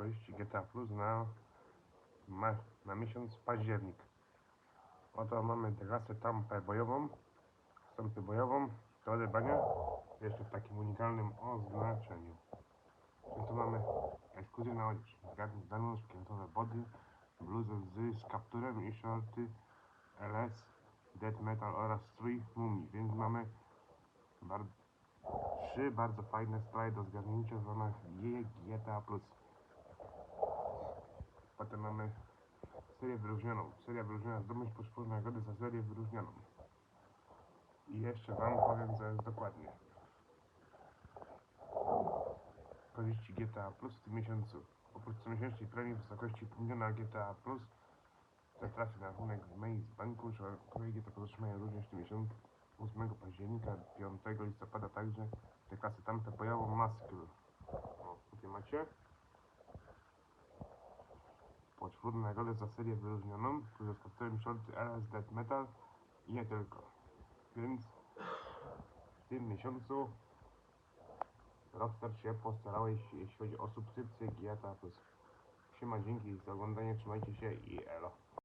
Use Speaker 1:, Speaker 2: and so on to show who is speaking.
Speaker 1: wysokości GTA Plus na, ma, na miesiąc październik. Oto mamy trasę tampę bojową, stąpę bojową do odebrania jeszcze w takim unikalnym oznaczeniu. Tu mamy ekskluzywna odzież, daną, szkieletowe body, bluzę z, kapturem i shorty LS, Death Metal oraz strój mumii, więc mamy bar trzy bardzo fajne stroje do zgarnięcia w ramach GTA+. Potem mamy serię wyróżnioną. Seria wyróżniona zdobądź poszczególne nagrody za serię wyróżnioną. I jeszcze Wam powiem jest dokładnie. Korzyści GTA Plus w tym miesiącu. Oprócz comiesięcznej premii w wysokości pół miliona GTA Plus, która trafi na rachunek w mail z banku, której GTA otrzymają również w tym miesiącu 8 października, 5 listopada także te klasy tamte bojową maskę. O, tutaj macie. Poczwórne nagrody za serię wyróżnioną, które z kapturem shorty Death Metal i nie tylko. Więc w tym miesiącu Rockstar się postarałeś, jeśli chodzi o subskrypcję GTA+. Siema, dzięki za oglądanie, trzymajcie się i elo.